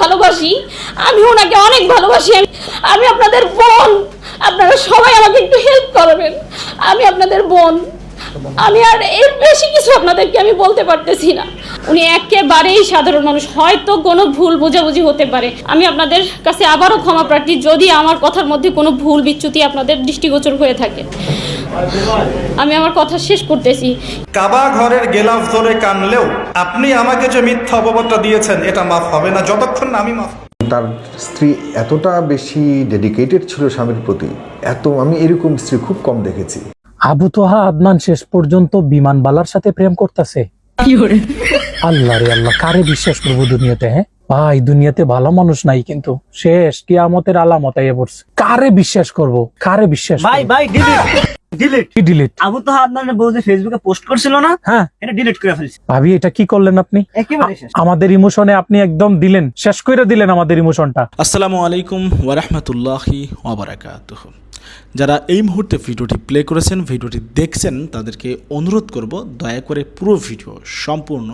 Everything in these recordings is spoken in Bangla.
ভালোবাসি, আমি ওনাকে অনেক ভালোবাসি, আমি আপনাদের বোন, আপনারা সবাই আমাকে একটু হেল্প করবেন। আমি আপনাদের বোন, আমি আর এর বেশি কিছু আপনাদেরকে আমি বলতে পারতেছি না। উনি একেবারেই সাধারণ মানুষ। হয়তো কোনো ভুল বোঝাবুঝি হতে পারে। আমি আপনাদের কাছে আবারও ক্ষমা প্রার্থী যদি আমার কথার মধ্যে কোনো ভুল বিচ্যুতি আপনাদের দৃষ্টিগোচর হয়ে থাকে। আমি আমার কথা শেষ করতেছি। কাবা ঘরের গেলাফ ধরে কানলেও আপনি আমাকে যে মিথ্যা অপবাদটা দিয়েছেন এটা মাফ হবে না। যতক্ষণ না আমি মাফ তার স্ত্রী এতটা বেশি ডেডিকেটেড ছিল স্বামীর প্রতি এত আমি এরকম স্ত্রী খুব কম দেখেছি। আবু তোহা আদনান শেষ পর্যন্ত বিমানবালার সাথে প্রেম করতেছে। আল্লাহ রে আল্লাহ কারে বিশ্বাস করব দুনিয়াতে হ্যাঁ? ভাই দুনিয়াতে ভালো মানুষ নাই কিন্তু শেষ কিয়ামতের আলামত আইয়ে পড়ছে। কারে বিশ্বাস করব? কারে বিশ্বাস ভাই ভাই ডিলিট ডিলিট ডিলিট আবু তো আপনার বউ যে ফেসবুকে পোস্ট করছিল না হ্যাঁ। এটা ডিলিট করে ফেলছি। ভাবি এটা কি করলেন আপনি? একেবারে শেষ। আমাদের ইমোশনে আপনি একদম দিলেন শেষ করে দিলেন আমাদের ইমোশনটা আসসালামু আলাইকুম ওরহমতুল্লাহি ওবরাকাতুহ যারা এই মুহূর্তে ভিডিওটি প্লে করেছেন, ভিডিওটি দেখছেন, তাদেরকে অনুরোধ করব, দয়া করে পুরো ভিডিও সম্পূর্ণ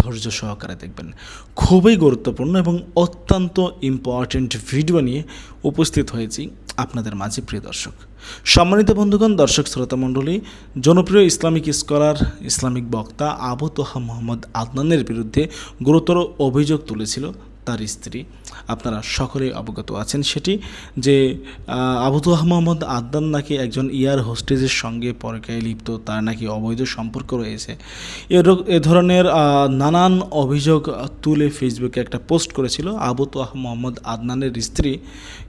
ধৈর্য সহকারে দেখবেন। খুবই গুরুত্বপূর্ণ এবং অত্যন্ত ইম্পর্ট্যান্ট ভিডিও নিয়ে উপস্থিত হয়েছি আপনাদের মাঝে, প্রিয় দর্শক। সম্মানিত বন্ধুগণ, দর্শক শ্রোতা মণ্ডলী, জনপ্রিয় ইসলামিক স্কলার ইসলামিক বক্তা আবু তোহা মোহাম্মদ আদনানের বিরুদ্ধে গুরুতর অভিযোগ তুলেছিল। তার স্ত্রী। আপনারা সকলেই অবগত আছেন সেটি যে আহ, আবু মোহাম্মদ আদনান নাকি একজন ইয়ার হোস্টেজের সঙ্গে পরকায় লিপ্ত। তার নাকি অবৈধ সম্পর্ক রয়েছে। এর- এ ধরনের নানান অভিযোগ তুলে ফেসবুকে একটা পোস্ট করেছিল আবু তোহা মোহাম্মদ আদনানের স্ত্রী।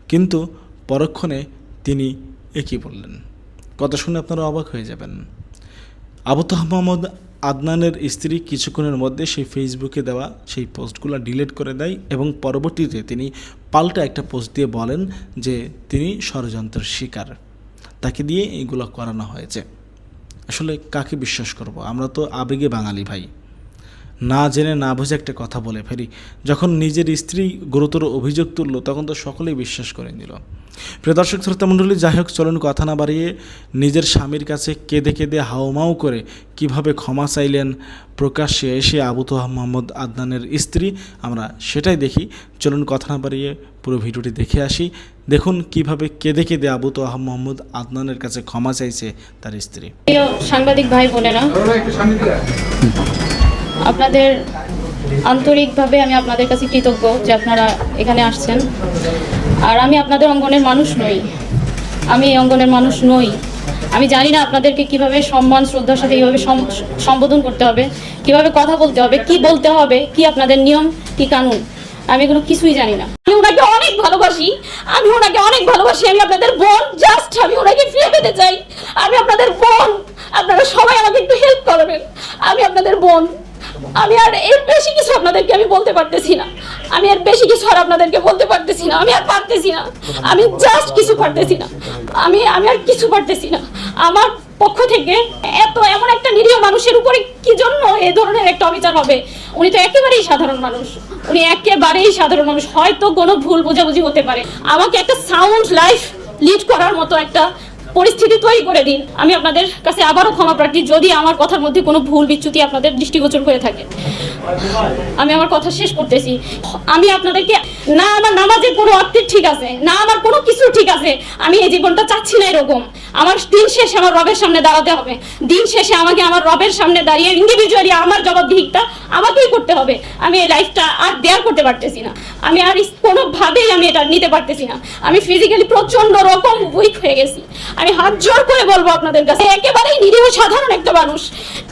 কিন্তু পরক্ষণে তিনি একই বললেন? কথা শুনে আপনারা অবাক হয়ে যাবেন। আবু তাহ মোহাম্মদ আদনানের স্ত্রী কিছুক্ষণের মধ্যে সেই ফেসবুকে দেওয়া সেই পোস্টগুলো ডিলিট করে দেয় এবং পরবর্তীতে তিনি পাল্টা একটা পোস্ট দিয়ে বলেন যে তিনি ষড়যন্ত্রের শিকার। তাকে দিয়ে এইগুলো করানো হয়েছে। আসলে কাকে বিশ্বাস করব? আমরা তো আবেগে বাঙালি ভাই। না জেনে না বুঝে একটা কথা বলে ফেলি। যখন নিজের স্ত্রী গুরুতর অভিযোগ তুললো তখন তো সকলেই বিশ্বাস করে নিল। প্রিয় দর্শক শ্রোতা মণ্ডলী যাই হোক চলুন কথা না বাড়িয়ে নিজের স্বামীর কাছে কেঁদে কেঁদে হাওমাও করে কীভাবে ক্ষমা চাইলেন প্রকাশ্যে এসে আবু তোহা মোহাম্মদ আদনানের স্ত্রী আমরা সেটাই দেখি। চলুন কথা না বাড়িয়ে পুরো ভিডিওটি দেখে আসি। দেখুন কীভাবে কেঁদে কেঁদে আবু তোহা মোহাম্মদ আদনানের কাছে ক্ষমা চাইছে তার স্ত্রী। সাংবাদিক ভাই বোনেরা আপনাদের আন্তরিকভাবে আমি আপনাদের কাছে কৃতজ্ঞ যে আপনারা এখানে আসছেন। আর আমি আপনাদের অঙ্গনের মানুষ নই। আমি এই অঙ্গনের মানুষ নই। আমি জানি না আপনাদেরকে কীভাবে সম্মান, শ্রদ্ধার সাথে কীভাবে সম- সম্বোধন করতে হবে, কীভাবে কথা বলতে হবে, কি বলতে হবে, কি আপনাদের নিয়ম, কি কানুন, আমি এগুলো কিছুই জানি না। আমি ওনাকে অনেক ভালোবাসি। আমি ওনাকে অনেক ভালোবাসি। আমি আপনাদের বোন, জাস্ট আমি ওনাকে ফিরে পেতে চাই। আমি আপনাদের বোন। আপনারা সবাই আমাকে একটু হেল্প করবেন। আমি আপনাদের বোন। আমি আর এর বেশি কিছু আপনাদেরকে আমি বলতে পারতেছি না। আমি আর বেশি কিছু আর আপনাদেরকে বলতে পারতেছি না। আমি আর পারতেছি না। আমি জাস্ট কিছু পারতেছি না। আমি আমি আর কিছু পারতেছি না। আমার পক্ষ থেকে এত এমন একটা নিরীহ মানুষের উপরে কি জন্য এ ধরনের একটা অবিচার হবে? উনি তো একেবারেই সাধারণ মানুষ। উনি একেবারেই সাধারণ মানুষ। হয়তো কোনো ভুল বোঝাবুঝি হতে পারে। আমাকে একটা সাউন্ড লাইফ লিড করার মতো একটা পরিস্থিতি তৈরি করে দিন। আমি আপনাদের কাছে আবারও ক্ষমা প্রার্থী, যদি আমার কথার মধ্যে কোনো ভুল বিচ্যুতি আপনাদের দৃষ্টিগোচর হয়ে থাকে। আমি আমার কথা শেষ করতেছি। আমি আপনাদেরকে, না, আমার নামাজের কোনো অর্থে ঠিক আছে, না, আমার কোনো কিছু ঠিক আছে, আমি এই জীবনটা চাচ্ছি না এরকম। আমার দিন শেষে আমার রবের সামনে দাঁড়াতে হবে। দিন শেষে আমাকে আমার রবের সামনে দাঁড়িয়ে ইন্ডিভিজুয়ালি আমার জবাবদিহিতা আমাকেই করতে হবে। আমি এই লাইফটা আর দেয়ার করতে পারতেছি না। আমি আর কোনোভাবেই আমি এটা নিতে পারতেছি না। আমি ফিজিক্যালি প্রচণ্ড রকম উইক হয়ে গেছি। আমি হাত জোর করে বলব আপনাদের কাছে একেবারেই নিরীহ সাধারণ একটা মানুষ।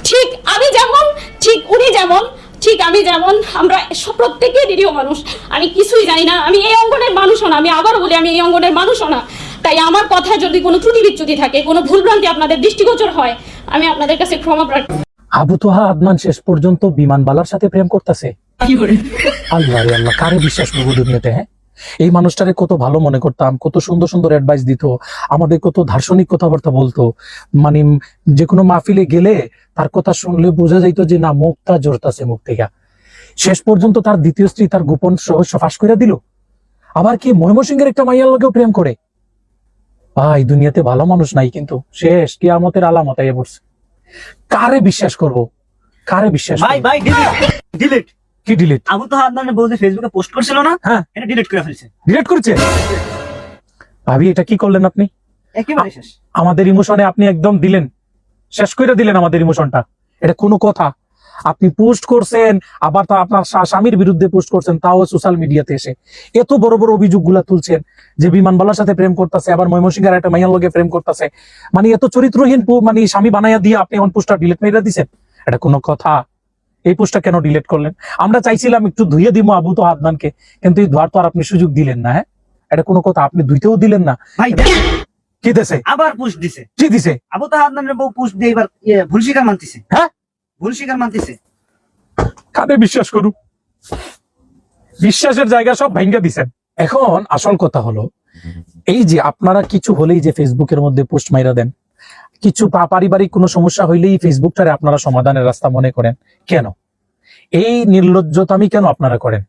ঠিক আমি যেমন ঠিক উনি যেমন ঠিক আমি যেমন আমরা সব- প্রত্যেকেই নিরীহ মানুষ। আমি কিছুই জানি না আমি এই অঙ্গনের মানুষও না আমি আবার বলি আমি এই অঙ্গনের মানুষও না। তাই আমার কথায় যদি কোনো ত্রুটি বিচ্যুতি থাকে কোনো ভুলভ্রান্তি আপনাদের দৃষ্টিগোচর হয় আমি আপনাদের কাছে ক্ষমা প্রার্থী আবু তোহা আদনান শেষ পর্যন্ত বিমানবালার সাথে প্রেম করতেছে। আল্লাহ আল্লাহ কারে বিশ্বাস করব দুনিয়াতে হ্যাঁ? এই মানুষটারে কত ভালো মনে করতাম কত সুন্দর সুন্দর অ্যাডভাইস দিত আমাদের কত দার্শনিক কথাবার্তা বলতো। মানে যে কোনো মাহফিলে গেলে তার কথা শুনলে বোঝা যাইতো যে না মুখটা জোরতাছে মুখ থেকে। শেষ পর্যন্ত তার দ্বিতীয় স্ত্রী তার গোপন রহস্য ফাঁস করে দিল। আবার কি ময়মনসিংহের একটা মাইয়ার লগেও প্রেম করে? ভাই দুনিয়াতে ভালো মানুষ নাই কিন্তু। শেষ কিয়ামতের আলামত আইয়া পড়ছে। কারে বিশ্বাস করব? কারে বিশ্বাস ভাই? ভাই ডিলিট ডিলিট কি ডিলিট আবু তো আদনানের বউ যে ফেসবুকে পোস্ট করছিল না হ্যাঁ। এটা ডিলিট করে ফেলছে। ডিলিট করেছে? ভাবি এটা কি করলেন আপনি? একেবারে শেষ। আমাদের ইমোশনে আপনি একদম দিলেন। শেষ করে দিলেন আমাদের ইমোশনটা এটা কোনো কথা। আপনি পোস্ট করছেন আবার তা আপনার স্বামীর বিরুদ্ধে পোস্ট করছেন তাও সোশ্যাল মিডিয়াতে এসে। এত বড় বড় অভিযোগগুলা তুলছেন যে বিমান বিমানবালার সাথে প্রেম করতেছে আবার ময়মনসিংহের একটা মাইয়ার লগে প্রেম করতেছে। মানে এত চরিত্রহীন মানে স্বামী বানাইয়া দিয়ে আপনি এখন পোস্টটা ডিলিট মেরে দিছেন? এটা কোনো কথা। এই পোস্টটা কেন ডিলিট করলেন? আমরা চাইছিলাম একটু ধুয়ে দিব আবু তো হাতনানকে কিন্তু এই ধোয়ার তো আর আপনি সুযোগ দিলেন না হ্যাঁ? এটা কোনো কথা আপনি ধুইতেও দিলেন না। ভাই কি দেশে আবার পোস্ট দিছে। কি দিছে? আবু তো আদনানের বউ পোস্ট দিয়ে এবার ইয়ে, ভুল স্বীকার মানতেছে। হ্যাঁ? ভুল স্বীকার মানতেছে। কাদের বিশ্বাস করু বিশ্বাসের জায়গা সব ভাঙ্গা দিছেন। এখন আসল কথা হলো এই যে আপনারা কিছু হলেই যে ফেসবুকের মধ্যে পোস্ট মাইরা দেন কিছু পারিবারিক কোনো সমস্যা হইলেই ফেসবুকটারে আপনারা সমাধানের রাস্তা মনে করেন। কেন? এই নির্লজ্জতামি কেন আপনারা করেন?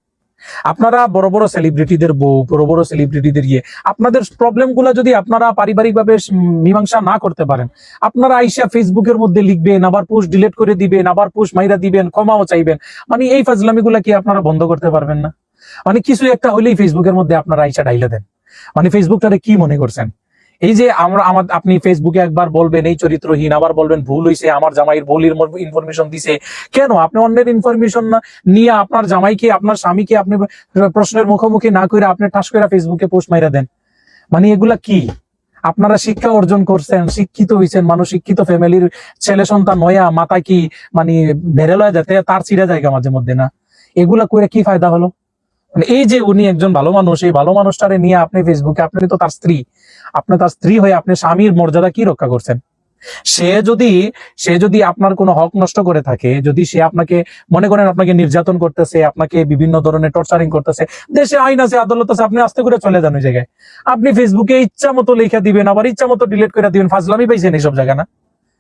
আপনারা বড় বড় সেলিব্রিটিদের বউ, বড় বড় সেলিব্রিটিদের ইয়ে আপনাদের প্রবলেমগুলা যদি আপনারা পারিবারিক ভাবে মীমাংসা না করতে পারেন, আপনারা আইসা ফেসবুকের মধ্যে লিখবেন, আবার পোস্ট ডিলিট করে দিবেন, আবার পোস্ট মাইরা দিবেন, ক্ষমাও চাইবেন। মানে এই ফাজলামি গুলা কি আপনারা বন্ধ করতে পারবেন না? মানে কিছু একটা হলেই ফেসবুকের মধ্যে আপনারা আইসা ডাইলে দেন। মানে ফেসবুকটারে কি মনে করছেন? এই যে আমরা আমার, আপনি ফেসবুকে একবার বলবেন, এই চরিত্রহীন, আবার বলবেন ভুল হইছে, আমার জামাইয়ের ভুল ইনফরমেশন দিছে। কেন? আপনি অন্যের ইনফরমেশন নিয়ে আপনার জামাইকে, আপনার স্বামীকে আপনি প্রশ্নের মুখোমুখি না করে আপনি ঠাস করে ফেসবুকে পোস্ট মাইরা দেন। মানে এগুলা কি? আপনারা শিক্ষা অর্জন করছেন, শিক্ষিত হয়েছেন মানুষ, শিক্ষিত ফ্যামিলির ছেলে সন্তান নয়া মাথা কি মানে বেড়ে যাতে তার ছিঁড়ে জায়গা মাঝে মধ্যে না? এগুলা করে কি ফায়দা হলো? এই যে উনি একজন ভালো মানুষ, এই ভালো মানুষটারে নিয়ে আপনি ফেসবুকে আপনি তো তার স্ত্রী। আপনি তার স্ত্রী হয়ে আপনি স্বামীর মর্যাদা কি রক্ষা করছেন? সে যদি সে যদি আপনার কোনো হক নষ্ট করে থাকে, যদি সে আপনাকে, মনে করেন আপনাকে নির্যাতন করতেছে, আপনাকে বিভিন্ন ধরনের টর্চারিং করতেছে, দেশে আইন আছে, আদালত আছে, আপনি আস্তে করে চলে যান ওই জায়গায়। আপনি ফেসবুকে ইচ্ছা মতো লেখা দিবেন, আবার ইচ্ছা মতো ডিলিট করে দিবেন, ফাজলামি পাইছেন এইসব জায়গা না?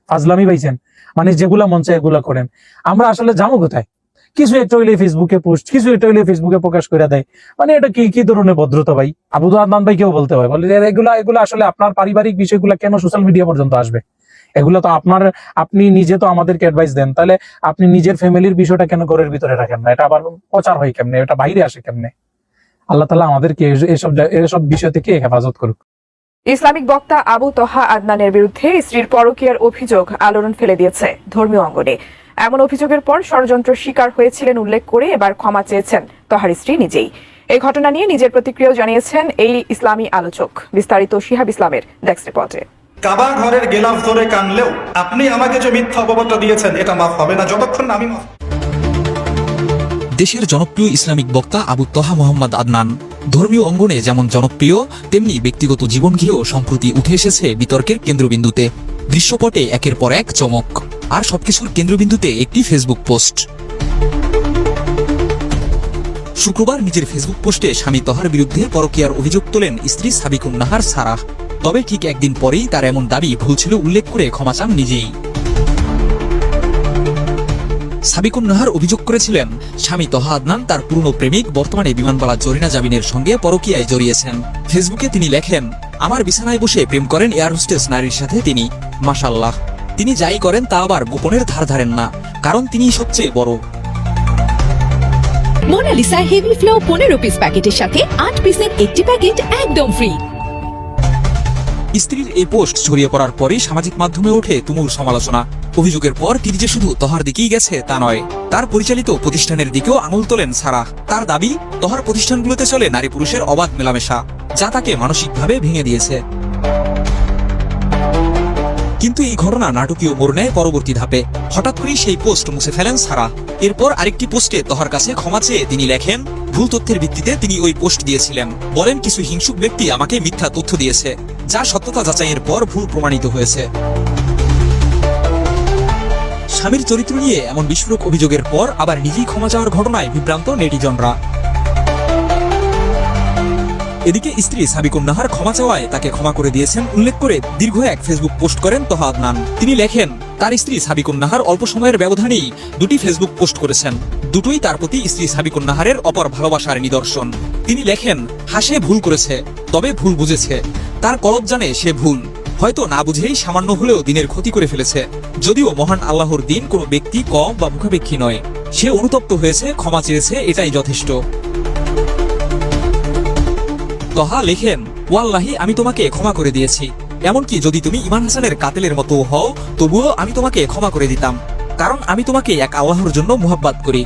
ফাজলামি পাইছেন? মানে যেগুলা মন চায় এগুলা করেন। আমরা আসলে যাব কোথায়? কিছু একটা হইলে ফেসবুকে পোস্ট কিছু একটা হইলে ফেসবুকে প্রকাশ করে দেয়। মানে এটা কি কি ধরনের ভদ্রতা ভাই? আবুদু আদনান ভাই কেউ বলতে হয়। বলে এগুলা এগুলা আসলে আপনার পারিবারিক বিষয়গুলো কেন সোশ্যাল মিডিয়া পর্যন্ত আসবে? এগুলো তো আপনার, আপনি নিজে তো আমাদেরকে অ্যাডভাইস দেন। তাহলে আপনি নিজের ফ্যামিলির বিষয়টা কেন ঘরের ভিতরে রাখেন না? এটা আবার প্রচার হয় কেমনে? এটা বাইরে আসে কেমনে? আল্লাহ তালা আমাদেরকে এসব এসব বিষয় থেকে হেফাজত করুক। ইসলামিক বক্তা আবু তহা আদনানের বিরুদ্ধে স্ত্রীর পরকীয়ার অভিযোগ আলোড়ন ফেলে দিয়েছে ধর্মীয় অঙ্গনে। এমন অভিযোগের পর ষড়যন্ত্র শিকার হয়েছিলেন উল্লেখ করে এবার ক্ষমা চেয়েছেন তহার স্ত্রী নিজেই। এই ঘটনা নিয়ে নিজের প্রতিক্রিয়াও জানিয়েছেন এই ইসলামী আলোচক। বিস্তারিত শিহাব ইসলামের ডেস্ক রিপোর্টে। কাবা ঘরের গেলাফ ধরে কানলেও আপনি আমাকে যে মিথ্যা অপবাদটা দিয়েছেন এটা মাফ হবে না। যতক্ষণ আমি মাফ দেশের জনপ্রিয় ইসলামিক বক্তা আবু তহা মোহাম্মদ আদনান ধর্মীয় অঙ্গনে যেমন জনপ্রিয় তেমনি ব্যক্তিগত জীবন ঘিরেও সম্প্রতি উঠে এসেছে বিতর্কের কেন্দ্রবিন্দুতে। দৃশ্যপটে একের পর এক চমক। আর সবকিছুর কেন্দ্রবিন্দুতে একটি ফেসবুক পোস্ট শুক্রবার নিজের ফেসবুক পোস্টে স্বামী তহার বিরুদ্ধে পরকীয়ার অভিযোগ তোলেন স্ত্রী সাবিকুন নাহার সারাহ। তবে ঠিক একদিন পরেই তার এমন দাবি ভুল ছিল উল্লেখ করে ক্ষমা চান নিজেই। সাবিকুন নাহার অভিযোগ করেছিলেন, স্বামী তহা আদনান তার পুরনো প্রেমিক বর্তমানে বিমানবালা জরিনা জামিনের সঙ্গে পরকীয়ায় জড়িয়েছেন। ফেসবুকে তিনি লেখেন, আমার বিছানায় বসে প্রেম করেন এয়ার হোস্টেস নারীর সাথে তিনি। মাশাল্লাহ তিনি যাই করেন তা আবার গোপনের ধার ধারেন না কারণ তিনি সবচেয়ে বড়। মোনালিসা হেভি ফ্লো পনেরো পিস প্যাকেটের সাথে আট পিসের একটি প্যাকেট একদম ফ্রি স্ত্রীর এই পোস্ট ছড়িয়ে পড়ার পরই সামাজিক মাধ্যমে ওঠে তুমুল সমালোচনা। অভিযোগের পর তিনি যে শুধু তহার দিকেই গেছে তা নয় তার পরিচালিত প্রতিষ্ঠানের দিকেও আঙুল তোলেন সারা। তার দাবি তহার প্রতিষ্ঠানগুলোতে চলে নারী পুরুষের অবাধ মেলামেশা যা তাকে মানসিকভাবে ভেঙে দিয়েছে। কিন্তু এই ঘটনা নাটকীয় মোড় নেয় পরবর্তী ধাপে। হঠাৎ করেই সেই পোস্ট মুছে ফেলেন সারা। এরপর আরেকটি পোস্টে তহার কাছে ক্ষমা চেয়ে তিনি লেখেন, ভুল তথ্যের ভিত্তিতে তিনি ওই পোস্ট দিয়েছিলেন। বলেন কিছু হিংসুক ব্যক্তি আমাকে মিথ্যা তথ্য দিয়েছে, যা সত্যতা যাচাইয়ের পর ভুল প্রমাণিত হয়েছে। স্বামীর চরিত্র নিয়ে এমন বিস্ফোরক অভিযোগের পর আবার নিজেই ক্ষমা চাওয়ার ঘটনায় বিভ্রান্ত নেটিজনরা। এদিকে স্ত্রী সাবিকুন নাহার ক্ষমা চাওয়ায় তাকে ক্ষমা করে দিয়েছেন। উল্লেখ করে দীর্ঘ এক ফেসবুক পোস্ট করেন তোহা আদনান তিনি লেখেন, তার স্ত্রী সাবিকুন নাহার অল্প সময়ের ব্যবধানেই দুটি ফেসবুক পোস্ট করেছেন। দুটোই তার প্রতি স্ত্রী সাবিকুন নাহারের অপর ভালোবাসার নিদর্শন। তিনি লেখেন হাসে ভুল করেছে, তবে ভুল বুঝেছে। তার কলব জানে সে ভুল। হয়তো না বুঝেই সামান্য হলেও দিনের ক্ষতি করে ফেলেছে। যদিও মহান আল্লাহর দিন কোনো ব্যক্তি কম বা মুখাপেক্ষী নয়। সে অনুতপ্ত হয়েছে, ক্ষমা চেয়েছে, এটাই যথেষ্ট। তহা লেখেন ওয়াল্লাহি, আমি তোমাকে ক্ষমা করে দিয়েছি। এমনকি যদি তুমি ইমান হাসানের কাতেলের মতো হও, তবুও আমি তোমাকে ক্ষমা করে দিতাম। কারণ আমি তোমাকে এক আল্লাহর জন্য মোহাব্বাত করি।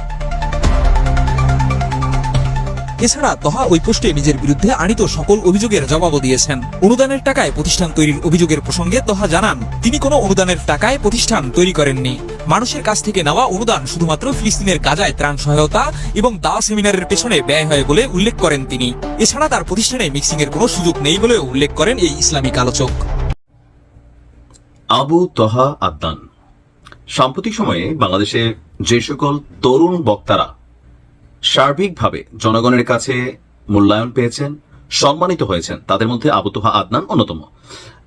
এছাড়া তহা ওই পোস্টে নিজের বিরুদ্ধে আনিত সকল অভিযোগের জবাবও দিয়েছেন। অনুদানের টাকায় প্রতিষ্ঠান তৈরির অভিযোগের প্রসঙ্গে তহা জানান, তিনি কোনো অনুদানের টাকায় প্রতিষ্ঠান তৈরি করেননি। মানুষের কাছ থেকে নেওয়া অনুদান শুধুমাত্র ফিলিস্তিনের গাজায় ত্রাণ সহায়তা এবং দাওয়া সেমিনারের পেছনে ব্যয় হয় বলে উল্লেখ করেন তিনি। এছাড়া তার প্রতিষ্ঠানে মিক্সিং এর কোনো সুযোগ নেই বলেও উল্লেখ করেন এই ইসলামিক আলোচক। আবু তহা আদনান। সাম্প্রতিক সময়ে বাংলাদেশে যে সকল তরুণ বক্তারা সার্বিকভাবে জনগণের কাছে মূল্যায়ন পেয়েছেন, সম্মানিত হয়েছেন, তাদের মধ্যে আবু তোহা আদনান অন্যতম।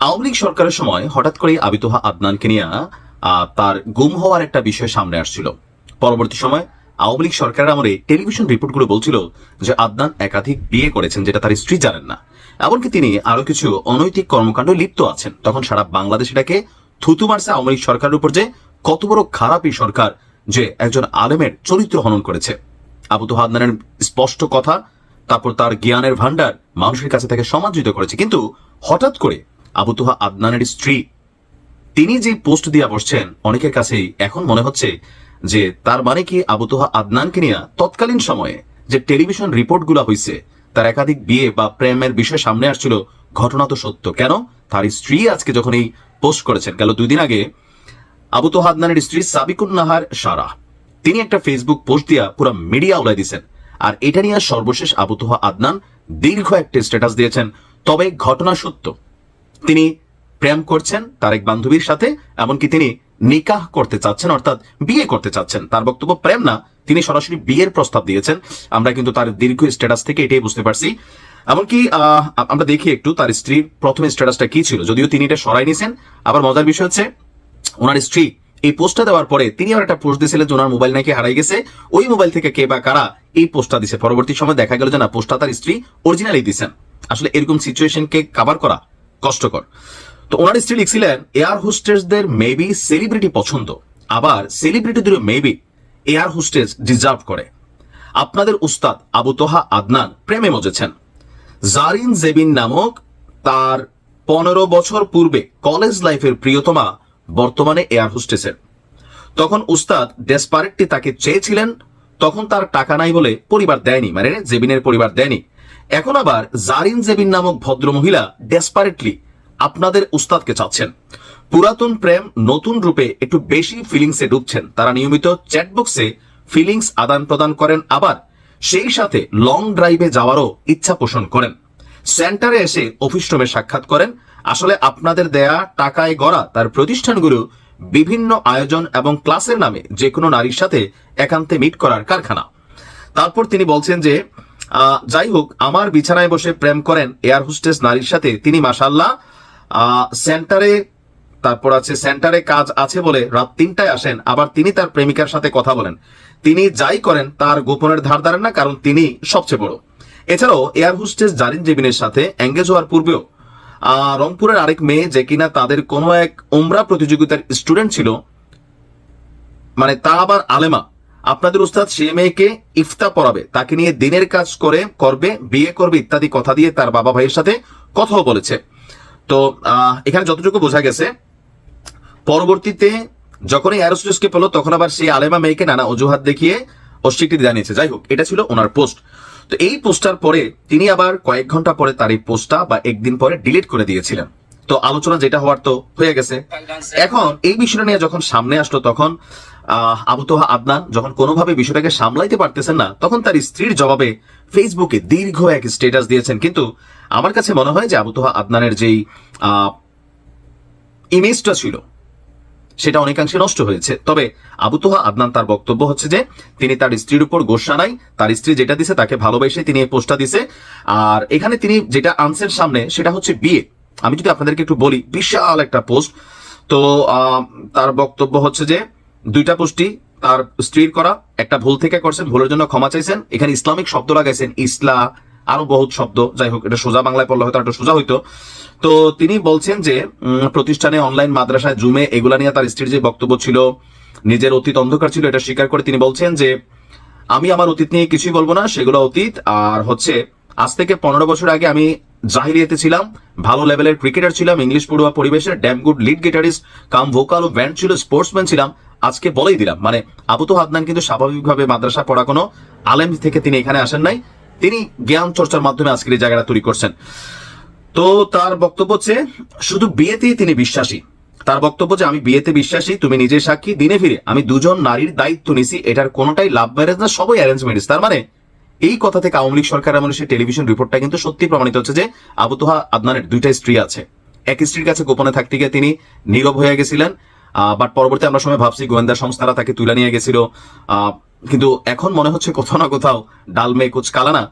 আওয়ামী লীগ সরকারের সময় হঠাৎ করে আবু তোহা আদনানকে নিয়ে তার গুম হওয়ার একটা বিষয় সামনে আসছিল। পরবর্তী সময় আওয়ামী লীগ সরকারের আমলে টেলিভিশন রিপোর্টগুলো বলছিল যে আদনান একাধিক বিয়ে করেছেন যেটা তার স্ত্রী জানেন না। এমনকি তিনি আরও কিছু অনৈতিক কর্মকাণ্ড লিপ্ত আছেন। তখন সারা বাংলাদেশ এটাকে থুতু মারছে আওয়ামী লীগ সরকারের উপর যে কত বড় খারাপ এই সরকার যে একজন আলেমের চরিত্র হনন করেছে। আবু তো হাদনানের স্পষ্ট কথা, তারপর তার জ্ঞানের ভান্ডার মানুষের কাছে তাকে সমাদৃত করেছে। কিন্তু হঠাৎ করে আবু তোহা আদনানের স্ত্রী তিনি যে পোস্ট দিয়ে বসছেন, অনেকের কাছেই এখন মনে হচ্ছে যে তার মানে কি আবু তোহা আদনানকে নিয়ে তৎকালীন সময়ে যে টেলিভিশন রিপোর্টগুলো হয়েছে তার একাধিক বিয়ে বা প্রেমের বিষয় সামনে আসছিল, ঘটনা তো সত্য। কেন? তার স্ত্রী আজকে যখন এই পোস্ট করেছেন, গেল দুই দিন আগে, আবু তোহা আদনানের স্ত্রী সাবিকুন নাহার সারা। তিনি একটা ফেসবুক পোস্ট দিয়া পুরো মিডিয়া উলাই দিয়েছেন আর এটা নিয়ে সর্বশেষ আবু তোহা আদনান দীর্ঘ একটা স্ট্যাটাস দিয়েছেন, তবে ঘটনা সত্য। তিনি প্রেম করছেন তার এক বান্ধবীর সাথে, এমনকি তিনি নিকাহ করতে চাচ্ছেন, অর্থাৎ বিয়ে করতে চাচ্ছেন। তার বক্তব্য প্রেম না, তিনি সরাসরি বিয়ের প্রস্তাব দিয়েছেন। আমরা কিন্তু তার দীর্ঘ স্ট্যাটাস থেকে এটাই বুঝতে পারছি। এমনকি আমরা দেখি একটু তার স্ত্রীর প্রথম স্ট্যাটাসটা কি ছিল। যদিও তিনি এটা সরাই নিয়েছেন আবার মজার বিষয় হচ্ছে, ওনার স্ত্রী এই পোস্টটা দেওয়ার পরে তিনি আর একটা পোস্ট দিয়েছিলেন যে ওনার মোবাইল নাকি হারাই গেছে। ওই মোবাইল থেকে কে বা কারা এই পোস্টটা দিছে? পরবর্তী সময় দেখা গেল যে না, পোস্টটা তার স্ত্রী অরিজিনালি দিছেন। আসলে এরকম সিচুয়েশনকে কাভার করা কষ্টকর। তো ওনার স্ত্রী লিখছিলেন, এয়ার হোস্টেসদের মেবি সেলিব্রিটি পছন্দ, আবার সেলিব্রিটিদের মেবি এয়ার হোস্টেস ডিজার্ভ করে। আপনাদের উস্তাদ আবু তোহা আদনান প্রেমে মজেছেন। জারিন জেবিন নামক তার পনেরো বছর পূর্বে কলেজ লাইফের প্রিয়তমা বর্তমানে এয়ার হোস্টেসের। তখন উস্তাদ ডেসপারেটটি তাকে চেয়েছিলেন, তখন তার টাকা নাই বলে পরিবার দেয়নি মানে জেবিনের পরিবার দেয়নি। এখন আবার জারিন জেবিন নামক ভদ্র মহিলা ডেসপারেটলি আপনাদের উস্তাদকে চাচ্ছেন। পুরাতন প্রেম নতুন রূপে একটু বেশি ফিলিংসে ডুবছেন। তারা নিয়মিত চ্যাটবক্সে ফিলিংস আদান প্রদান করেন। আবার সেই সাথে লং ড্রাইভে যাওয়ারও ইচ্ছা পোষণ করেন। সেন্টারে এসে অফিস রুমে সাক্ষাৎ করেন। আসলে আপনাদের দেয়া টাকায় গড়া তার প্রতিষ্ঠানগুলো বিভিন্ন আয়োজন এবং ক্লাসের নামে যে কোনো নারীর সাথে একান্তে মিট করার কারখানা। তারপর তিনি বলছেন যে যাই হোক, আমার বিছানায় বসে প্রেম করেন এয়ার হোস্টেস নারীর সাথে। তিনি মাসাল্লাহ সেন্টারে, তারপর আছে, সেন্টারে কাজ আছে বলে রাত তিনটায় আসেন, আবার তিনি তার প্রেমিকার সাথে কথা বলেন। তিনি যাই করেন, তার গোপনের ধার ধারেন না, কারণ তিনি সবচেয়ে বড়। এছাড়াও এয়ার হোস্টেস জারিন জেবিনের সাথে এঙ্গেজ হওয়ার পূর্বেও রংপুরের আরেক মেয়ে যে কিনা তাদের কোনো এক ওমরা প্রতিযোগিতার স্টুডেন্ট ছিল মানে তা আবার আলেমা। আপনাদের উস্তাদ সে মেয়েকে ইফতা পড়াবে তাকে নিয়ে দিনের কাজ করে, করবে, বিয়ে করবে ইত্যাদি কথা দিয়ে তার বাবা ভাইয়ের সাথে কথাও বলেছে। তো এখানে যতটুকু বোঝা গেছে পরবর্তীতে যখন এই অ্যারোস্টেসকে পেল তখন আবার সেই আলেমা মেয়েকে নানা অজুহাত দেখিয়ে অস্বীকৃতি জানিয়েছে। যাই হোক এটা ছিল ওনার পোস্ট। তো এই পোস্টার পরে তিনি আবার কয়েক ঘণ্টা পরে তার এই পোস্টটা বা একদিন পরে ডিলিট করে দিয়েছিলেন। তো আলোচনা যেটা হওয়ার তো হয়ে গেছে। এখন এই বিষয়টা নিয়ে যখন সামনে আসলো তখন আহ, আবু তোহা আদনান যখন কোনোভাবে বিষয়টাকে সামলাইতে পারতেছেন না তখন তার স্ত্রীর জবাবে ফেসবুকে দীর্ঘ এক স্টেটাস দিয়েছেন। কিন্তু আমার কাছে মনে হয় যে আবু তোহা আদনানের যেই ইমেজটা ছিল, সেটা অনেকাংশে নষ্ট হয়েছে। তবে আবু তোহা আদনান তার বক্তব্য হচ্ছে যে, তিনি তার স্ত্রীর উপর গোসা নাই, তার স্ত্রী যেটা দিছে তাকে ভালোবেসে তিনি এই পোস্টটা দিছে। আর এখানে তিনি যেটা আনসের সামনে, সেটা হচ্ছে বিয়ে। আমি যদি আপনাদেরকে একটু বলি, বিশাল একটা পোস্ট। তো তার বক্তব্য হচ্ছে যে, দুইটা পোস্টই তার স্ত্রীর করা, একটা ভুল থেকে করছেন, ভুলের জন্য ক্ষমা চাইছেন। এখানে ইসলামিক শব্দ লাগাইছেন, ইসলা আরও বহুত শব্দ, যাই হোক, এটা সোজা বাংলায় পড়লে হয়তো একটা সোজা হইতো। তো তিনি বলছেন যে প্রতিষ্ঠানে অনলাইন মাদ্রাসায় জুমে এগুলা নিয়ে তার স্ত্রীর যে বক্তব্য ছিল, নিজের অতীত অন্ধকার ছিল, এটা স্বীকার করে তিনি বলছেন যে, আমি আমার অতীত নিয়ে কিছুই বলব না, সেগুলো অতীত। আর হচ্ছে, আজ থেকে পনেরো বছর আগে আমি জাহিরিয়াতে ছিলাম, ভালো লেভেলের ক্রিকেটার ছিলাম ইংলিশ পড়ুয়া পরিবেশের damn good lead guitarist cum vocal ও ব্যান্ড ছিল স্পোর্টসম্যান ছিলাম, আজকে বলেই দিলাম। মানে আবু তো হাদনান কিন্তু স্বাভাবিকভাবে মাদ্রাসা পড়া কোনো আলেম থেকে তিনি এখানে আসেন নাই। তিনি জ্ঞান চর্চার মাধ্যমে আজকের এই জায়গাটা তৈরি করছেন। তো তার বক্তব্য হচ্ছে, শুধু বিয়েতেই তিনি বিশ্বাসী। তার বক্তব্য যে, আমি বিয়েতে বিশ্বাসী, তুমি নিজে সাক্ষী, দিনে ফিরে। আমি দুজন নারীর দায়িত্ব নিছি, এটার কোনোটাই লাভ ম্যারেজ না, সবই অ্যারেঞ্জ ম্যারেজ তার মানে এই কথা থেকে আওয়ামী লীগ সরকার এমন সেই টেলিভিশন রিপোর্টটা কিন্তু সত্যি প্রমাণিত হচ্ছে যে, আবু তোহা আদনানের দুইটা স্ত্রী আছে। এক স্ত্রীর কাছে গোপনে থাকতে গিয়ে তিনি নীরব হয়ে গেছিলেন বাট পরবর্তী আমরা সময় ভাবছি গোয়েন্দা সংস্থারা তাকে তুলে নিয়ে গেছিল। কিন্তু এখন মনে হচ্ছে কোথাও না কোথাও ডালমে কুচ কালানা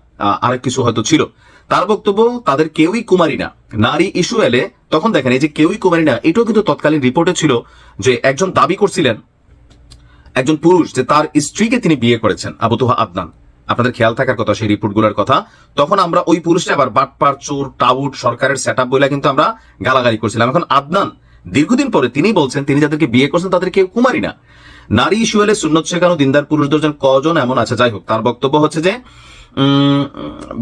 আরেক কিছু হয়তো ছিল। তার বক্তব্য, তাদের কেউই কুমারী না। নারী ইস্যু এলে তখন দেখেন এই যে কেউই কুমারী না, এটাও কিন্তু তৎকালীন রিপোর্টে ছিল যে একজন দাবি করছিলেন, একজন পুরুষ যে তার স্ত্রীকে তিনি বিয়ে করেছেন, আবু তোহা আদনান। আপনাদের খেয়াল থাকার কথা, সেই রিপোর্টগুলোর কথা। তখন আমরা ওই পুরুষটা আবার বাটপার, চোর, টাউট, সরকারের সেট আপ বলে কিন্তু আমরা গালাগালি করছিলাম। এখন আদনান, দীর্ঘদিন পরে তিনি বলছেন, তিনি যাদেরকে বিয়ে করছেন, তাদের কেউ কুমারী না। নারী ইস্যু এলে সুন্নত শেখানো দিনদার পুরুষ দর্জন কজন এমন আছে? যাই হোক, তার বক্তব্য হচ্ছে যে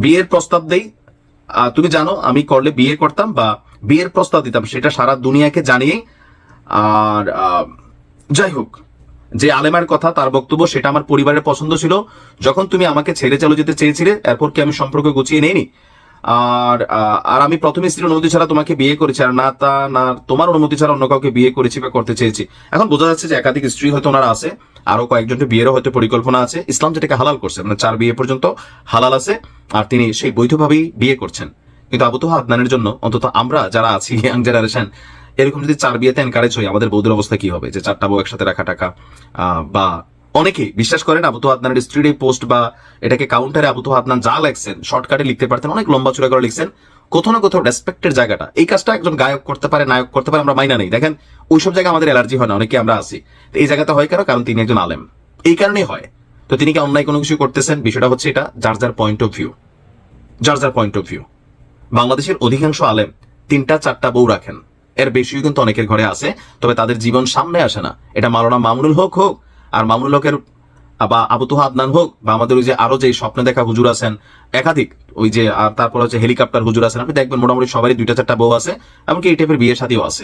বিয়ের প্রস্তাব দেই। তুমি জানো, আমি করলে বিয়ে করতাম বা বিয়ের প্রস্তাব দিতাম, সেটা সারা দুনিয়াকে জানিয়ে আর যাই হোক, যে আলেমার কথা, তার বক্তব্য, সেটা আমার পরিবারের পছন্দ ছিল। যখন তুমি আমাকে ছেড়ে চলে যেতে চেয়েছিলে, এরপর কি আমি সম্পর্ক গুছিয়ে নেইনি? আর আর আমি প্রথমে স্ত্রীর অনুমতি ছাড়া তোমাকে বিয়ে করেছি, আর না তা, না তোমার অনুমতি ছাড়া অন্য কাউকে বিয়ে করেছি বা করতে চেয়েছি। এখন বোঝা যাচ্ছে যে একাধিক স্ত্রী হয়তো ওনারা আছে আরও কয়েকজনকে বিয়েরও হয়তো পরিকল্পনা আছে। ইসলাম যেটাকে হালাল করছে মানে চার বিয়ে পর্যন্ত হালাল আছে, আর তিনি সেই বৈধভাবেই বিয়ে করছেন। কিন্তু আবু তোহা আদনানের জন্য, অন্তত আমরা যারা আছি ইয়াং জেনারেশন এরকম যদি চার বিয়েতে এনকারেজ হই, আমাদের বৌদের অবস্থা কি হবে? যে চারটা বউ একসাথে রাখা টাকা বা অনেকেই বিশ্বাস করেন আবু তো আদনানের স্ত্রীর এই পোস্ট বা এটাকে কাউন্টারে আবু তো আদনান যা লেখছেন শর্টকাটে লিখতে পারতেন, অনেক লম্বা চূড়া করে লিখছেন। কোথাও না কোথাও রেসপেক্টের জায়গাটা। এই কাজটা একজন গায়ক করতে পারে, নায়ক করতে পারে, আমরা মাইনা নেই। দেখেন, ওইসব জায়গায় আমাদের অ্যালার্জি হয় না অনেকে আমরা তো এই জায়গাতে হয় কেন? কারণ তিনি একজন আলেম। এই কারণেই হয়। তো তিনি কি অন্যায় কোনো কিছু করতেছেন? বিষয়টা হচ্ছে এটা, যার যার পয়েন্ট অফ ভিউ যার যার পয়েন্ট অফ ভিউ বাংলাদেশের অধিকাংশ আলেম তিনটা, চারটা বউ রাখেন। এর বেশিও কিন্তু অনেকের ঘরে আছে, তবে তাদের জীবন সামনে আসে না। এটা মাওলানা মামুনুল হক হোক আর মামুনুল হকের বা আবু তোহা আদনান হোক, বা আমাদের ওই যে আরও যে স্বপ্নে দেখা হুজুর আছেন, একাধিক, ওই যে, আর তারপর হচ্ছে হেলিকপ্টার হুজুর আছেন, আপনি দেখবেন মোটামুটি সবারই দুইটা চারটা বউ আছে, এমনকি এই টাইপের বিয়ে শাদীও আছে।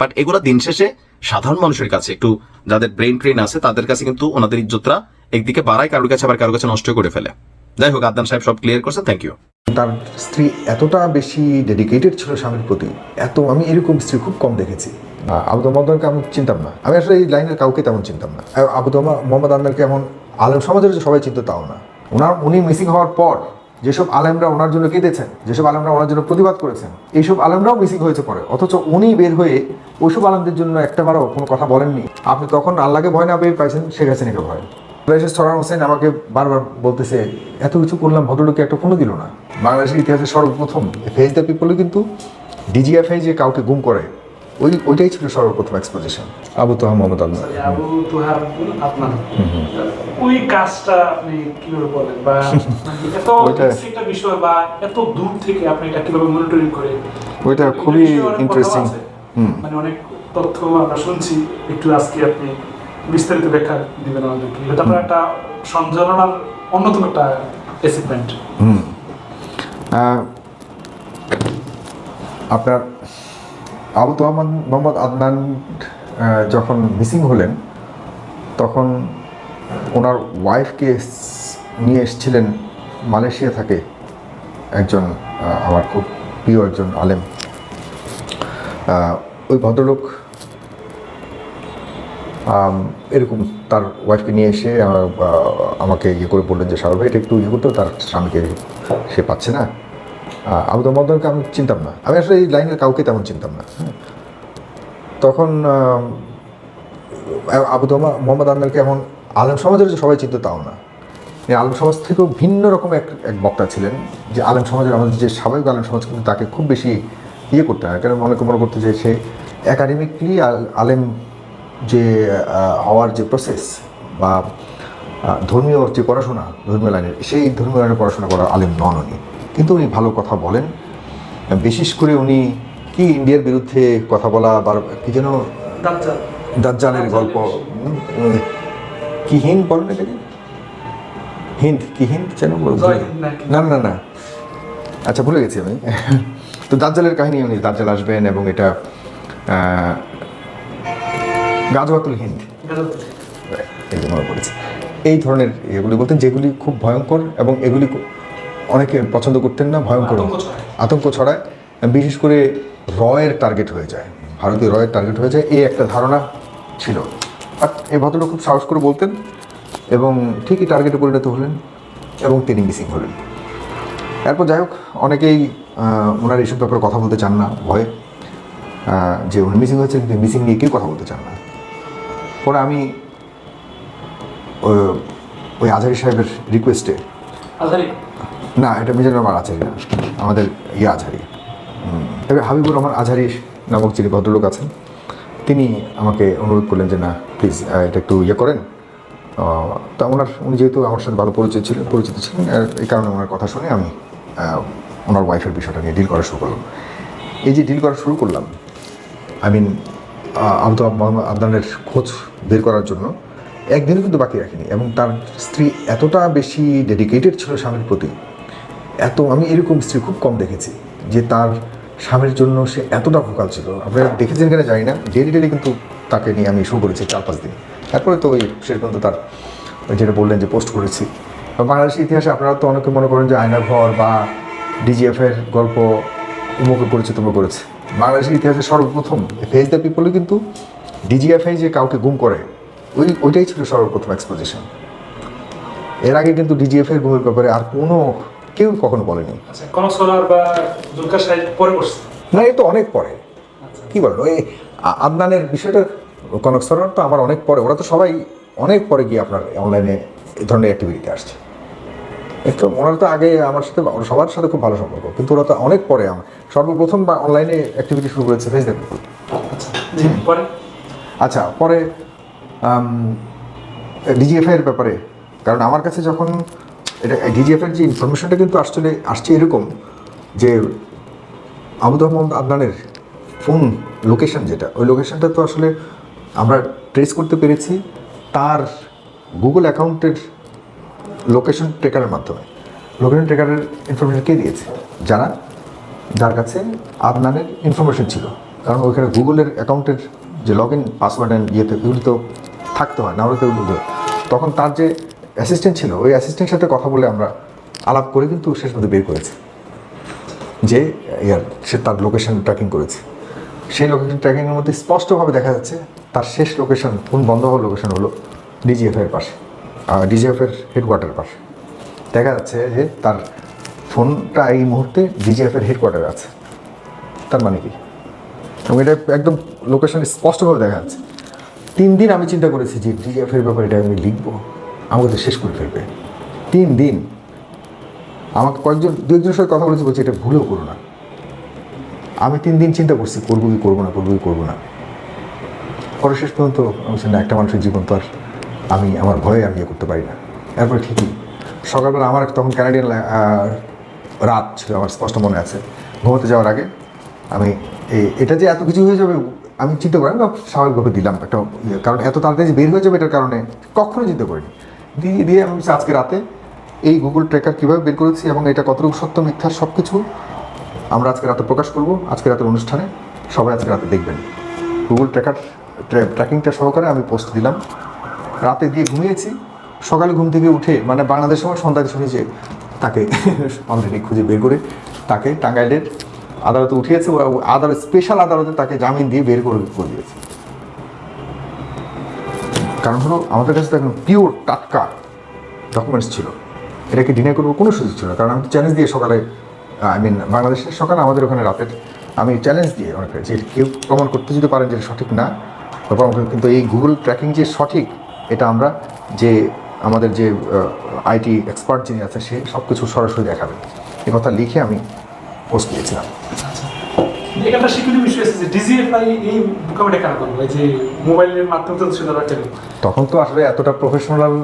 বাট এগুলো দিন শেষে সাধারণ মানুষের কাছে, একটু যাদের ব্রেন ট্রেন আছে, তাদের কাছে কিন্তু ওনাদের ইজ্জতরা একদিকে বাড়ায়, কারোর কাছে আবার কারোর কাছে নষ্ট করে ফেলে। যাই হোক, আদনান সাহেব সব ক্লিয়ার করছেন থ্যাংক ইউ তার স্ত্রী এতটা বেশি ডেডিকেটেড ছিল স্বামীর প্রতি, এত, আমি এরকম স্ত্রী খুব কম দেখেছি। আহ, আবু মোহাম্মদকে আমি চিনতাম না। আমি আসলে এই লাইনের কাউকে তেমন চিনতাম না। আহ, আবু তো মোহাম্মদ আন্নারকে এমন আলেম সমাজের যে সবাই চিনতো তাও না। ওনার উনি মিসিং হওয়ার পর যেসব আলেমরা ওনার জন্য কেঁদেছেন যেসব আলেমরা ওনার জন্য প্রতিবাদ করেছেন এইসব আলেমরাও মিসিং হয়েছে পরে। অথচ উনি বের হয়ে ওইসব আলেমদের জন্য একটা একটাবারও কোনো কথা বলেননি। আপনি তখন আল্লাহকে ভয় না পেয়ে পাইছেন শেখ হাসিনাকে ভয়? বাংলাদেশের সরান হোসেন আমাকে বারবার বলতেছে এত কিছু করলাম ভদ্রলোকে একটা ফোনও দিল না। বাংলাদেশের ইতিহাসে সর্বপ্রথম ফেজ দ্য পিপলে কিন্তু ডিজিএফআই যে কাউকে গুম করে। ওই ওইটাই ছিল সর্বপ্রথম এক্সপোজিশন আবু তোহা মোহাম্মদ আল্লাহ আবু তুহার আপনার। ওই কাজটা আপনি কীভাবে বলেন? বা মানে এত একটা বিষয় বা এত দূর থেকে আপনি এটা কীভাবে মনিটরিং করে ওইটা খুবই। হুম। মানে অনেক তথ্য আমরা শুনছি। একটু আজকে আপনি বিস্তারিত ব্যাখ্যা দিবেন আমাদেরকে। এটা আপনার একটা সঞ্চালনার অন্যতম একটা অ্যাচিভমেন্ট হুম। আহ, আপনার আবু তো মোহাম্মদ আদনান যখন মিসিং হলেন, তখন ওনার ওয়াইফকে নিয়ে এসেছিলেন মালয়েশিয়া থেকে একজন আমার খুব প্রিয় একজন আলেম। ওই ভদ্রলোক এরকম তার ওয়াইফকে নিয়ে এসে আমাকে ইয়ে করে বললেন যে ভাই, এটা একটু ইয়ে করতো তার স্বামীকে সে পাচ্ছে না। আহ, আবু দমদনকে আমি চিনতাম না। আমি আসলে এই লাইনের কাউকে তেমন চিনতাম না। হ্যাঁ। তখন আম, আবু দমা মোহাম্মদ আন্নালকে এমন আলম সমাজের যে সবাই চিনত তাও না। আলম সমাজ থেকেও ভিন্ন রকম এক এক বক্তা ছিলেন যে আলম সমাজের আমাদের যে স্বাভাবিক আলম সমাজ কিন্তু তাকে খুব বেশি ইয়ে করতে হয়। কারণ অনেকে মনে করতে যে সে একাডেমিকলি আলেম যে হওয়ার যে প্রসেস বা ধর্মীয় যে পড়াশোনা ধর্মীয় লাইনের সেই ধর্মীয় লাইনের পড়াশোনা করা আলেম নন উনি। কিন্তু উনি ভালো কথা বলেন। বিশেষ করে উনি কি ইন্ডিয়ার বিরুদ্ধে কথা বলা কি যেন দাজ্জালের গল্প কি হিন্দ বলেন এটাকে? হিন্দ কি হিন্দ যেন? না না না আচ্ছা ভুলে গেছি আমি। তো দাজ্জালের কাহিনী উনি দাজ্জাল আসবেন এবং এটা আহ, গাজওয়াতুল হিন্দ। এই মনে পড়েছে। এই ধরনের এগুলি বলতেন যেগুলি খুব ভয়ঙ্কর এবং এগুলি অনেকে পছন্দ করতেন না ভয়ঙ্কর আতঙ্ক ছড়ায়। বিশেষ করে রয়ের টার্গেট হয়ে যায়। ভারতীয় রয়ের টার্গেট হয়ে যায় এই একটা ধারণা ছিল। আর এই ভদ্রলোক খুব সাহস করে বলতেন এবং ঠিকই টার্গেটে পরিণত হলেন এবং তিনি মিসিং হলেন। এরপর যাই হোক অনেকেই ওনার এইসব ব্যাপারে কথা বলতে চান না ভয়ে। যে উনি মিসিং হয়েছে কিন্তু মিসিং নিয়ে কেউ কথা বলতে চান না। পরে আমি ওই আজহারি সাহেবের রিকোয়েস্টে আজারি না, এটা মিজানুর রহমান আজহারি না। আমাদের ইয়ে আজহারি তবে হাবিবুর রহমান আজহারি নামক যিনি ভদ্রলোক আছেন, তিনি আমাকে অনুরোধ করলেন যে, না প্লিজ এটা একটু ইয়ে করেন। তা ওনার, উনি যেহেতু আমার সাথে ভালো পরিচয় ছিলেন, পরিচিত ছিলেন এই কারণে ওনার কথা শুনে আমি ওনার ওয়াইফের বিষয়টা নিয়ে ডিল করা শুরু করলাম। এই যে ডিল করা শুরু করলাম আই মিন আব্দুল আদনানের খোঁজ বের করার জন্য একদিনও কিন্তু বাকি রাখিনি এবং তার স্ত্রী এতটা বেশি ডেডিকেটেড ছিল স্বামীর প্রতি এত, আমি এরকম স্ত্রী খুব কম দেখেছি, যে তার স্বামীর জন্য সে এতটা ভোকাল ছিল। আপনারা দেখেছেন কিনা জানি না ডেলি ডেলি কিন্তু তাকে নিয়ে আমি শুরু করেছি চার, পাঁচ দিন। তারপরে তো ওই শেষ পর্যন্ত তার যেটা বললেন যে পোস্ট করেছি। বাংলাদেশের ইতিহাসে আপনারা তো অনেকে মনে করেন যে আয়না ঘর বা ডিজিএফের গল্প উমুকে করেছে তুমো করেছে। বাংলাদেশের ইতিহাসে সর্বপ্রথম ফেস দ্য পিপলে কিন্তু ডিজিএফআই যে কাউকে গুম করে, ওই, ওইটাই ছিল সর্বপ্রথম এক্সপোজিশন এর আগে কিন্তু ডিজিএফ এর গুমের ব্যাপারে আর কোনো কেউ কখনো বলেনি। আচ্ছা না এই তো অনেক পরে। কি বলেন ওই আদনানের বিষয়টা কনক সরোয়ার তো আমার অনেক পরে ওরা তো সবাই অনেক পরে গিয়ে আপনার অনলাইনে এই ধরনের অ্যাক্টিভিটিতে আসছে। একটু ওনারা তো আগে আমার সাথে সবার সাথে খুব ভালো সম্পর্ক কিন্তু ওরা তো অনেক পরে আমার সর্বপ্রথম বা অনলাইনে অ্যাক্টিভিটি শুরু করেছে ফেসবুক জি পরে? আচ্ছা পরে ডিজিএফ এর ব্যাপারে কারণ আমার কাছে যখন এটা ডিজিএফ এর যে ইনফরমেশনটা কিন্তু আসলে, আসছে এরকম যে আবুদ মোহাম্মদ আদনানের ফোন লোকেশন যেটা, ওই লোকেশনটা তো আসলে আমরা ট্রেস করতে পেরেছি তার গুগল অ্যাকাউন্টের লোকেশন ট্রেকারের মাধ্যমে। লোকেশন ট্রেকারের ইনফরমেশন কে দিয়েছে? যারা, যার কাছে আদনানের ইনফরমেশন ছিল। কারণ ওইখানে গুগলের অ্যাকাউন্টের যে লগ ইন পাসওয়ার্ড অ্যান্ড ইয়েতে, এগুলি তো থাকতে হয়, না এগুলো তো- তখন তার যে অ্যাসিস্ট্যান্ট ছিল, ওই অ্যাসিস্ট্যান্টের সাথে কথা বলে আমরা আলাপ করে কিন্তু শেষ মধ্যে বের করেছি। যে ইয়ার সে তার লোকেশন ট্র্যাকিং করেছে। সেই লোকেশন ট্র্যাকিংয়ের মধ্যে স্পষ্টভাবে দেখা যাচ্ছে তার শেষ লোকেশন কোন বন্ধ হওয়ার লোকেশন হলো ডিজিএফ এর পাশে ডিজিএফ এর হেডকোয়ার্টারের পাশে। দেখা যাচ্ছে যে তার ফোনটা এই মুহূর্তে ডিজিএফ এর হেডকোয়ার্টারে আছে। তার মানে কি? এবং এটা একদম লোকেশন স্পষ্টভাবে দেখা যাচ্ছে। তিন দিন আমি চিন্তা করেছি যে ডিজিএফ এর ব্যাপারে এটা আমি লিখব। আমাকে তো শেষ করে ফেলবে। তিন দিন। আমাকে কয়েকজন দু একজনের সাথে কথা বলেছি, বলছি, এটা ভুলেও করো না। আমি তিন দিন চিন্তা করছি, করব কি, করব না, করব কি, করব না। পরে শেষ পর্যন্ত আমি না, একটা মানুষের জীবন তো আর আমি, আমার ভয়ে আমি ইয়ে করতে পারি না। এরপরে ঠিকই, সকালবেলা আমার তখন ক্যানাডিয়ান রাত ছিল, আমার স্পষ্ট মনে আছে। ঘুমোতে যাওয়ার আগে আমি এই- এটা যে এত কিছু হয়ে যাবে, আমি চিন্তা করি না স্বাভাবিকভাবে দিলাম একটা, কারণ এত তাড়াতাড়ি বের হয়ে যাবে এটার কারণে কখনো চিন্তা করিনি। দিয়ে দিয়ে আমি আজকে রাতে এই গুগল ট্র্যাকার কীভাবে বের করেছি এবং এটা কতটুকু সত্য, মিথ্যা সব কিছু আমরা আজকে রাতে প্রকাশ করব। আজকে রাতের অনুষ্ঠানে সবাই আজকে রাতে দেখবেন। গুগল ট্র্যাকার ট্র্যাকিংটা সহকারে আমি পোস্ট দিলাম। রাতে দিয়ে ঘুমিয়েছি। সকালে ঘুম থেকে উঠে মানে বাংলাদেশ সময় সন্ধ্যায় শুনেছে তাকে অলরেডি খুঁজে বের করে, তাকে টাঙ্গাইলের আদালতে উঠিয়েছে আদালত স্পেশাল আদালতে তাকে জামিন দিয়ে বের করে দিয়েছে। কারণ হলো আমাদের কাছে তো এখন পিওর টাটকা ডকুমেন্টস ছিল। এটাকে ডিনাই করব কোনো সুযোগ ছিল না, কারণ আমি চ্যালেঞ্জ দিয়ে সকালে আই মিন বাংলাদেশের সকালে আমাদের ওখানে রাতের আমি চ্যালেঞ্জ দিয়ে অনেক যে কেউ প্রমাণ করতে যদি পারেন যেটা সঠিক না কিন্তু এই গুগল ট্র্যাকিং যে সঠিক, এটা আমরা যে আমাদের যে আইটি এক্সপার্ট যিনি আছে, সে সব কিছু সরাসরি দেখাবে। এ কথা লিখে আমি পোস্ট দিয়েছিলাম। এখানটা সিকিউরিটি বিষয় আছে যে ডিজিএফআই এই বোকামিটা কেন করব এই যে মোবাইলের মাধ্যমে তো ছিল না কেন তখন তো আসলে এতটা প্রফেশনাল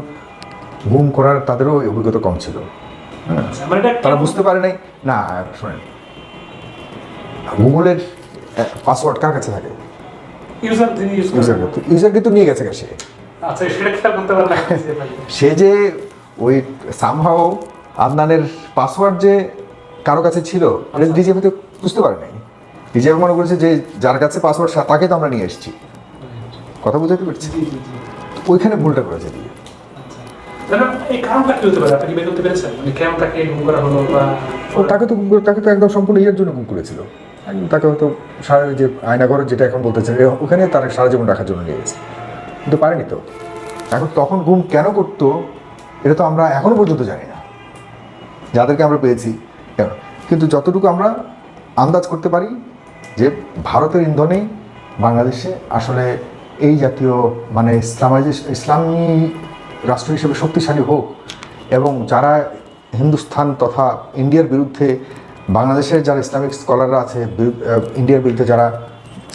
গুম করার তাদেরও অভিজ্ঞতা কম ছিল। হ্যাঁ আচ্ছা, মানে এটা তারা বুঝতে পারে নাই। না শোনেন। গুগলের পাসওয়ার্ড কার কাছে থাকে? ইউজার ইউজারকে তো নিয়ে গেছে সে। আচ্ছা সেটা সে যে ওই সামহাও আদনানের পাসওয়ার্ড যে কারও কাছে ছিল ডিজিএফ তো বুঝতে পারে নাই। ডিজিএফ মনে করেছে যে যার কাছে পাসওয়ার্ড তাকে তো আমরা নিয়ে এসেছি। কথা বুঝাতে পারছি? ওইখানে ভুলটা করেছে দিয়ে মানে তাকে তো তাকে তো একদম সম্পূর্ণ ইয়ের জন্য গুম করেছিল। তাকে হয়তো সারা যে আয়নাঘর যেটা এখন বলতেছে ওখানে তার সারা জীবন রাখার জন্য নিয়ে গেছে। কিন্তু পারেনি তো। এখন তখন গুম কেন করতো এটা তো আমরা এখনও পর্যন্ত জানি না। যাদেরকে আমরা পেয়েছি কেন? কিন্তু যতটুকু আমরা আন্দাজ করতে পারি যে ভারতের ইন্ধনেই বাংলাদেশে আসলে এই জাতীয় মানে ইসলামাইজ, ইসলামী রাষ্ট্র হিসেবে শক্তিশালী হোক এবং যারা হিন্দুস্থান তথা ইন্ডিয়ার বিরুদ্ধে বাংলাদেশের যারা ইসলামিক স্কলাররা আছে ইন্ডিয়ার বিরুদ্ধে যারা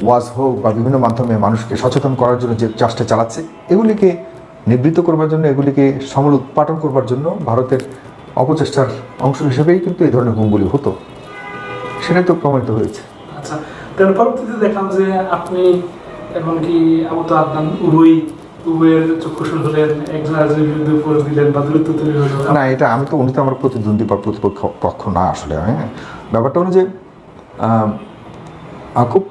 ওয়াজ হোক বা বিভিন্ন মাধ্যমে মানুষকে সচেতন করার জন্য যে চাষটা চালাচ্ছে, এগুলিকে নিবৃত্ত করবার জন্য, এগুলিকে সমল উৎপাটন করবার জন্য ভারতের অপচেষ্টার অংশ হিসেবেই কিন্তু এই ধরনের গুমগুলি হতো। সেটাই তো প্রমাণিত হয়েছে। তার পরবর্তীতে দেখলাম যে আপনি এমনকি আবু তো আদনান উভয় হলেন একজন বিরুদ্ধে উপরে দিলেন বা দূরত্ব তৈরি হলো। না, এটা আমি তো উনি তো আমার প্রতিদ্বন্দ্বী বা প্রতিপক্ষ পক্ষ না আসলে হ্যাঁ ব্যাপারটা হলো যে খুব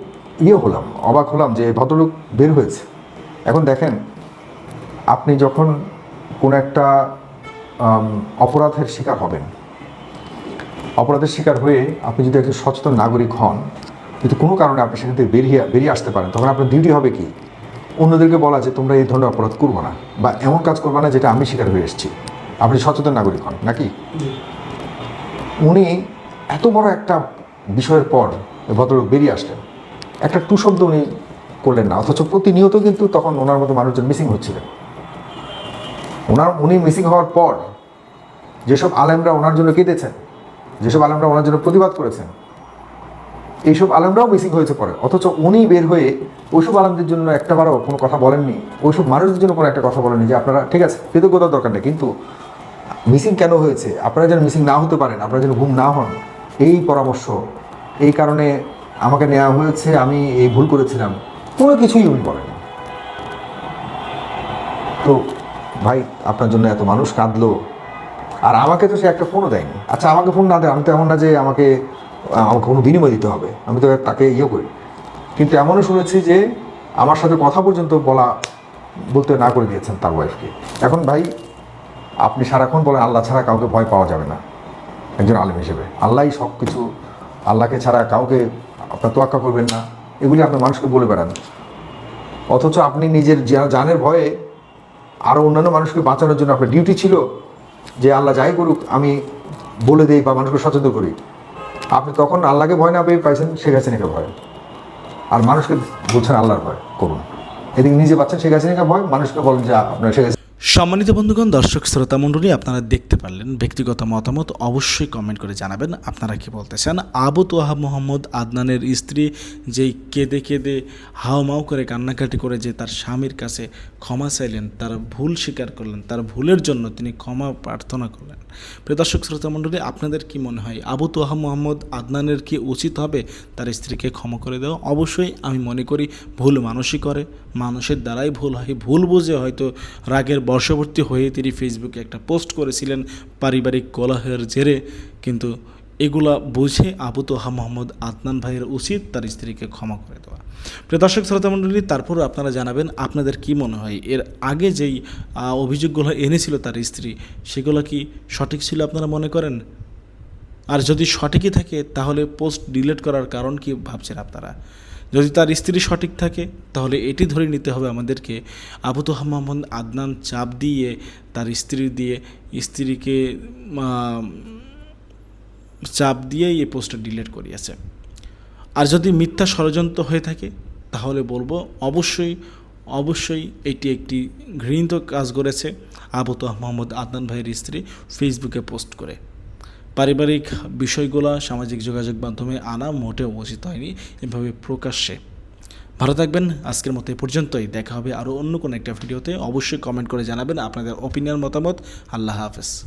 ইয়ে হলাম, অবাক হলাম যে ভদ্রলোক বের হয়েছে। এখন দেখেন, আপনি যখন কোনো একটা অপরাধের শিকার হবেন, অপরাধের শিকার হয়ে আপনি যদি একজন সচেতন নাগরিক হন কিন্তু কোনো কারণে আপনি সেখান থেকে বেরিয়ে বেরিয়ে আসতে পারেন। তখন আপনার ডিউটি হবে কি? অন্যদেরকে বলা যে, তোমরা এই ধরনের অপরাধ করব না বা এমন কাজ করবে না যেটা আমি শিকার হয়ে এসেছি। আপনি সচেতন নাগরিক হন, নাকি? উনি এত বড় একটা বিষয়ের পর ভদ্রলোক বেরিয়ে আসলেন। একটা টু শব্দ উনি করলেন না, অথচ প্রতিনিয়ত কিন্তু তখন ওনার মতো মানুষজন মিসিং হচ্ছিলেন। ওনার, উনি মিসিং হওয়ার পর যেসব আলেমরা ওনার জন্য কেঁদেছেন, যেসব আলেমরা ওনার জন্য প্রতিবাদ করেছেন এইসব আলেমরাও মিসিং হয়েছে পরে। অথচ উনি বের হয়ে ওইসব আলেমদের জন্য একটা একটাবারও কোনো কথা বলেননি। ওইসব মানুষদের জন্য কোনো একটা কথা বলেননি যে আপনারা, ঠিক আছে, কৃতজ্ঞতার দরকার নেই, কিন্তু মিসিং কেন হয়েছে? আপনারা যেন মিসিং না হতে পারেন, আপনারা যেন ঘুম না হন, এই পরামর্শ, এই কারণে আমাকে নেওয়া হয়েছে, আমি এই ভুল করেছিলাম। কোনো কিছুই উনি বলেন তো ভাই, আপনার জন্য এত মানুষ কাঁদলো, আর আমাকে তো সে একটা ফোনও দেয়নি। আচ্ছা আমাকে ফোন না দেয়, আমি তো এমন না যে আমাকে আমাকে কোনো বিনিময় দিতে হবে। আমি তো তাকে ইয়ে করি। কিন্তু এমনও শুনেছি যে আমার সাথে কথা পর্যন্ত বলা, বলতে না করে দিয়েছেন তার ওয়াইফকে এখন ভাই, আপনি সারাক্ষণ বলেন, আল্লাহ ছাড়া কাউকে ভয় পাওয়া যাবে না। একজন আলেম হিসেবে। আল্লাহই সব কিছু আল্লাহকে ছাড়া কাউকে আপনার তোয়াক্কা করবেন না। এগুলি আপনি মানুষকে বলে বেড়ান। অথচ আপনি নিজের জানের ভয়ে আরও অন্যান্য মানুষকে বাঁচানোর জন্য আপনার ডিউটি ছিল যে আল্লাহ যাই করুক, আমি বলে দিই বা মানুষকে সচেতন করি। আপনি তখন আল্লাহকে ভয় না পেয়ে পাইছেন, শেখ হাসিনাকে ভয়। আর মানুষকে বলছেন আল্লাহর ভয়, করুন। এদিকে নিজে পাচ্ছেন শেখ হাসিনাকে ভয়, মানুষকে বলেন যে আপনার শেখ সম্মানিত বন্ধুগণ, দর্শক শ্রোতা মণ্ডলী, আপনারা দেখতে পারলেন ব্যক্তিগত মতামত, অবশ্যই কমেন্ট করে জানাবেন। আপনারা কি বলতে চান? আবু তোহাব মোহাম্মদ আদনানের স্ত্রী যেই কেঁদে কেঁদে হাওমাও করে, কান্নাকাটি করে যে তার স্বামীর কাছে ক্ষমা চাইলেন, তার ভুল স্বীকার করলেন, তার ভুলের জন্য তিনি ক্ষমা প্রার্থনা করলেন। প্রিয় দর্শক শ্রোতা মণ্ডলী, আপনাদের কি মনে হয়, আবু তোহা মোহাম্মদ আদনানের কি উচিত হবে? তার স্ত্রীকে ক্ষমা করে দেওয়া অবশ্যই আমি মনে করি, ভুল মানুষই করে। মানুষের দ্বারাই ভুল হয়। ভুল বুঝে হয়তো রাগের বর্ষবর্তী হয়ে তিনি ফেসবুকে একটা পোস্ট করেছিলেন পারিবারিক কলহের জেরে। কিন্তু এগুলা বুঝে আবু তোহা মোহাম্মদ আদনান ভাইয়ের উচিত তার স্ত্রীকে ক্ষমা করে দেওয়া। প্রিয় দর্শক, শ্রোতা মণ্ডলী, তারপরও আপনারা জানাবেন আপনাদের কি মনে হয়? এর আগে যেই অভিযোগগুলো এনেছিল তার স্ত্রী, সেগুলো কি সঠিক ছিল আপনারা মনে করেন? আর যদি সঠিকই থাকে, তাহলে পোস্ট ডিলিট করার কারণ কি ভাবছেন আপনারা? যদি তার স্ত্রী সঠিক থাকে, তাহলে এটি ধরে নিতে হবে আমাদেরকে, আবু তোহা আদনান চাপ দিয়ে, তার স্ত্রী দিয়ে, স্ত্রীকে চাপ দিয়েই এই পোস্টটা ডিলিট করিয়েছে। আর যদি মিথ্যা ষড়যন্ত্র হয়ে থাকে, তাহলে বলব অবশ্যই অবশ্যই এটি একটি ঘৃণিত কাজ করেছে আবু মোহাম্মদ আদনান ভাইয়ের স্ত্রী ফেসবুকে পোস্ট করে। পারিবারিক বিষয়গুলো সামাজিক যোগাযোগ মাধ্যমে আনা মোটেও উচিত হয়নি, এভাবে প্রকাশ্যে। ভালো থাকবেন, আজকের মতো এ পর্যন্তই। দেখা হবে আরও অন্য কোনো একটা ভিডিওতে। অবশ্যই কমেন্ট করে জানাবেন আপনাদের অপিনিয়ন মতামত। আল্লাহ হাফেজ।